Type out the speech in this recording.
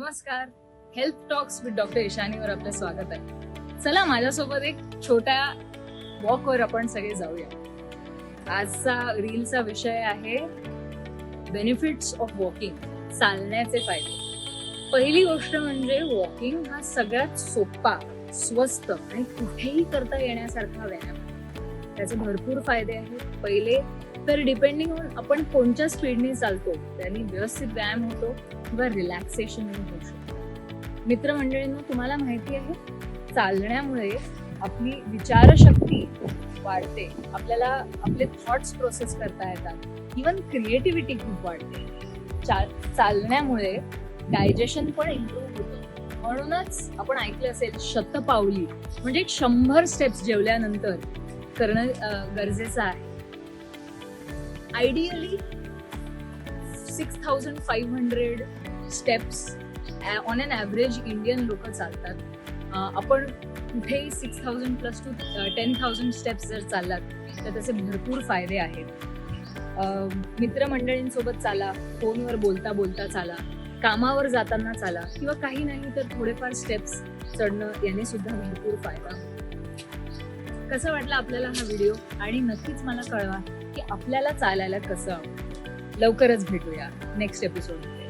नमस्कार. Health talks with doctor ईशानीवर आपलं स्वागत आहे. चला माझ्यासोबत एक छोट्या वॉकवर आपण सगळे जाऊया. आजचा रीलचा विषय आहे बेनिफिट्स ऑफ वॉकिंग चालण्याचे फायदे. पहिली गोष्ट म्हणजे वॉकिंग हा सगळ्यात सोपा स्वस्त आणि कुठेही करता येण्यासारखा व्यायाम त्याचे भरपूर फायदे आहेत. पहिले तर डिपेंडिंग ऑन आपण कोणत्या स्पीडने चालतो त्यांनी व्यवस्थित व्यायाम होतो किंवा रिलॅक्सेशन होऊ शकतो. मित्रमंडळींना तुम्हाला माहिती आहे चालण्यामुळे आपली विचारशक्ती वाढते. आपल्याला आपले थॉट्स प्रोसेस करता येतात. इवन क्रिएटिव्हिटी खूप वाढते. चा- चालण्यामुळे डायजेशन पण इम्प्रूव्ह होतं. म्हणूनच आपण ऐकलं असेल शतपावली म्हणजे शंभर स्टेप्स जेवल्यानंतर करणं गरजेचं आहे. Ideally six thousand five hundred steps on an average Indian लोक चालतात. Uh, आपण कुठेही six thousand plus two ten thousand steps जर चाललात तर त्याचे भरपूर फायदे आहेत. Uh, मित्रमंडळींसोबत चाला फोनवर बोलता बोलता चाला कामावर जाताना चाला किंवा काही नाही तर थोडेफार स्टेप्स चढणं याने सुद्धा भरपूर फायदा कसं वाटलं आपल्याला हा व्हिडिओ आणि नक्कीच मला कळवा की आपल्याला चालायला कसं लवकरच भेटूया नेक्स्ट एपिसोडमध्ये